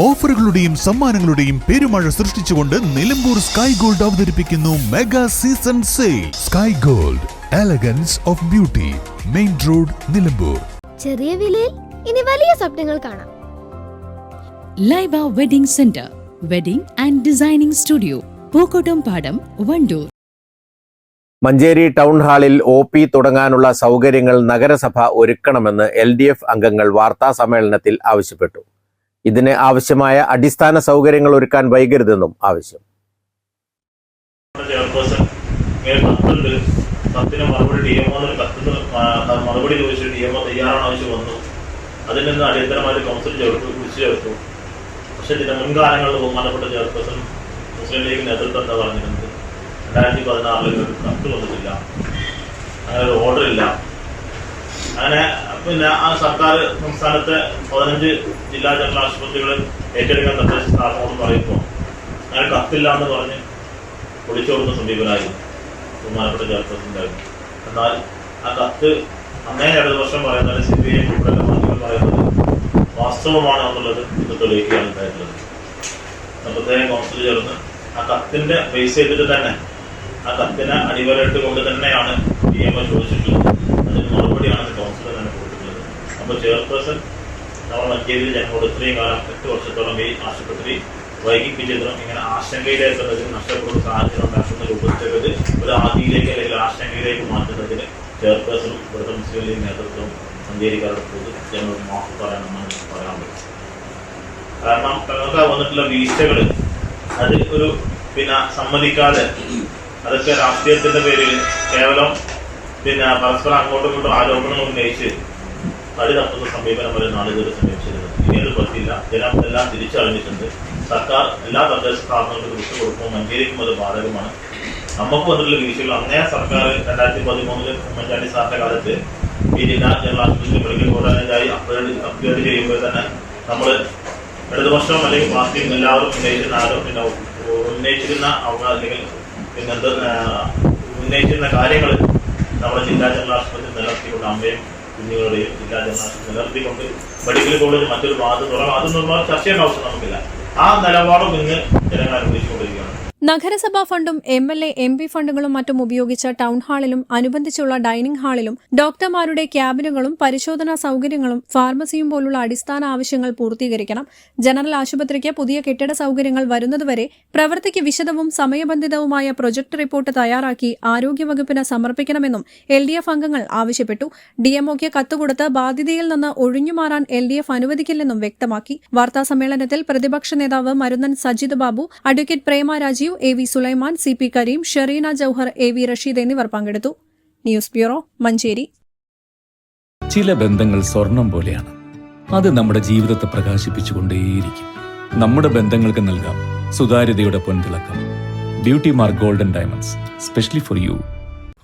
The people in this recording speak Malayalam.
ഓഫറുകളുടെയും സമ്മാനങ്ങളുടെയും പെരുമഴ സൃഷ്ടിച്ചുകൊണ്ട് നിലമ്പൂർ സ്കൈ ഗോൾഡ് അവതരിപ്പിക്കുന്നു mega season sale. Sky gold elegance of beauty main road Nilambur. ചെറിയ വിലയിൽ ഇനി വലിയ സ്വപ്നങ്ങൾ കാണാം. Laiba wedding centre wedding and designing studio Pookkottumpadam Vandoor. Manjeri town ഹാളിൽ ഒ പി തുടങ്ങാനുള്ള സൗകര്യങ്ങൾ നഗരസഭ ഒരുക്കണമെന്ന് എൽ ഡി എഫ് അംഗങ്ങൾ വാർത്താ സമ്മേളനത്തിൽ ആവശ്യപ്പെട്ടു. ഇതിന് ആവശ്യമായ അടിസ്ഥാന സൗകര്യങ്ങൾ ഒരുക്കാൻ വൈകരുതെന്നും ആവശ്യം. കത്തിന് അങ്ങനെ ഒരു ഓർഡർ ഇല്ല അങ്ങനെ പിന്നെ ആ സർക്കാർ സംസ്ഥാനത്തെ പതിനഞ്ച് ജില്ലാ ജനറൽ ആശുപത്രികൾ ഏറ്റെടുക്കാൻ നിർദ്ദേശ സ്ഥാപനമെന്ന് പറയുമ്പോൾ അങ്ങനെ കത്തില്ല എന്ന് പറഞ്ഞ് ഒളിച്ചോടുന്ന സമീപനായിരുന്നു ബഹുമാനപ്പെട്ട ചെയർപേഴ്സൺ എന്നാൽ ആ കത്ത് അന്നേ ഇടതുപക്ഷം പറയുന്നത് സി പി ഐ ഉൾപ്പെടെ മാധ്യമം പറയുന്നത് വാസ്തവമാണ് എന്നുള്ളത് ഇത് തെളിയിക്കുകയാണ് ഉണ്ടായിട്ടുള്ളത്. പ്രത്യേക കൗൺസിൽ ചേർന്ന് ആ കത്തിന്റെ ബേസ് ചെയ്തിട്ട് തന്നെ ആ കത്തിനെ അടിവരയിട്ട് കൊണ്ട് തന്നെയാണ് ഡി എം ഒ ചോദിച്ചിട്ടുള്ളത്. അതിന് മറുപടിയാണ് കൊടുത്തിട്ടുള്ളത് അപ്പോൾ ചെയർപേഴ്സൺ നമ്മൾ മഞ്ചേരിയിൽ ഞങ്ങളോട് ഇത്രയും കാലം എട്ട് വർഷത്തോളം ഈ ആശുപത്രി വൈകിപ്പിച്ചതും ഇങ്ങനെ ആശങ്കയിലേക്കുള്ളതിന് നഷ്ടപ്പെടുന്ന സാഹചര്യം ഉണ്ടാക്കുന്ന രൂപത്തിലത് ഒരു ആദിയിലേക്ക് അല്ലെങ്കിൽ ആശങ്കയിലേക്ക് മാറ്റുന്നതിന് ചെയർപേഴ്സണും ഇവിടുത്തെ മുസ്ലിം ലീഗ് നേതൃത്വവും മഞ്ചേരിക്കാരുടെ പൊതു ജനങ്ങൾ മാഫ് പറയണമെന്നാണ് പറയാൻ പറ്റും. കാരണം നമുക്ക് വന്നിട്ടുള്ള വീഴ്ചകൾ അത് ഒരു പിന്നെ സമ്മതിക്കാതെ അതൊക്കെ രാഷ്ട്രീയത്തിന്റെ പേരിൽ കേവലം പിന്നെ പരസ്പരം അങ്ങോട്ടും ഇങ്ങോട്ടും ആരോപണങ്ങൾ ഉന്നയിച്ച് തപ്പുന്ന സമീപനം വരെ നാളുകൾ സമീപിച്ചിരുന്നത് ഇനി അത് പറ്റില്ല ജനം എല്ലാം തിരിച്ചറിഞ്ഞിട്ടുണ്ട്. സർക്കാർ എല്ലാ തദ്ദേശ സ്ഥാപനങ്ങൾക്കും വിട്ടുകൊടുക്കുമ്പോൾ മഞ്ചേരിക്കും അത് ബാധകമാണ്. നമുക്ക് വന്നിട്ടുള്ള വീഴ്ചകൾ അന്നേ സർക്കാർ രണ്ടായിരത്തി പതിമൂന്നിൽ ഉമ്മൻചാണ്ടി സാറിന്റെ കാലത്ത് ഈ ജില്ലാ ജനറൽ ആശുപത്രി മെഡിക്കൽ കോളേജായി അപ്ഗ്രേഡ് അപ്ഗ്രേഡ് ചെയ്യുമ്പോൾ തന്നെ നമ്മൾ ഇടതുപക്ഷം അല്ലെങ്കിൽ പാർട്ടിയും എല്ലാവരും ഉന്നയിച്ചിരുന്ന ആരോ പിന്നെ ഉന്നയിച്ചിരുന്ന അല്ലെങ്കിൽ പിന്നെന്ത് ഉന്നയിച്ചിരുന്ന കാര്യങ്ങൾ നമ്മുടെ ജില്ലാ ജനറൽ ആശുപത്രി നിലനിർത്തിക്കൊണ്ട് അമ്മയും കുഞ്ഞുങ്ങളുടെയും ഇല്ലാതെ നിലനിർത്തിക്കൊണ്ട് മെഡിക്കൽ കോളേജ് മറ്റൊരു വാദം തുറ അതൊന്നും ചർച്ച ചെയ്യേണ്ട ആവശ്യം നമുക്കില്ല. ആ നിലപാടും ഇന്ന് ജനങ്ങൾ അനുഭവിച്ചുകൊണ്ടിരിക്കുകയാണ് നഗരസഭാ ഫണ്ടും M L A M P ഫണ്ടുകളും മറ്റും ഉപയോഗിച്ച ടൗൺ ഹാളിലും അനുബന്ധിച്ചുള്ള ഡൈനിംഗ് ഹാളിലും ഡോക്ടർമാരുടെ ക്യാബിനുകളും പരിശോധനാ സൌകര്യങ്ങളും ഫാർമസിയും പോലുള്ള അടിസ്ഥാന ആവശ്യങ്ങൾ പൂർത്തീകരിക്കണം. ജനറൽ ആശുപത്രിക്ക് പുതിയ കെട്ടിട സൌകര്യങ്ങൾ വരുന്നതുവരെ പ്രവൃത്തിക്ക് വിശദവും സമയബന്ധിതവുമായ പ്രൊജക്ട് റിപ്പോർട്ട് തയ്യാറാക്കി ആരോഗ്യവകുപ്പിന് സമർപ്പിക്കണമെന്നും എൽ ഡി എഫ് അംഗങ്ങൾ ആവശ്യപ്പെട്ടു. ഡിഎംഒക്ക് കത്തുകൊടുത്ത് ബാധ്യതയിൽ നിന്ന് ഒഴിഞ്ഞുമാറാൻ എൽ ഡി എഫ് അനുവദിക്കില്ലെന്നും വ്യക്തമാക്കി. വാർത്താസമ്മേളനത്തിൽ പ്രതിപക്ഷ നേതാവ് Marunnan Sajith Babu advocate Prema Rajeev A V Sulaiman C P Kareem Sherina Jouhar A V Rasheed എന്നിവർ പങ്കെടുത്തു. News bureau Manjeri. ചില ബന്ധങ്ങൾ സ്വർണം പോലെയാണ്. അത് നമ്മുടെ ജീവിതത്തെ പ്രകാശിപ്പിച്ചുകൊണ്ടേയിരിക്കും. നമ്മുടെ ബന്ധങ്ങൾക്ക് നൽകാം സുതാര്യതയുടെ പൊൻതിളക്കം. Beauty mark golden diamonds specially for you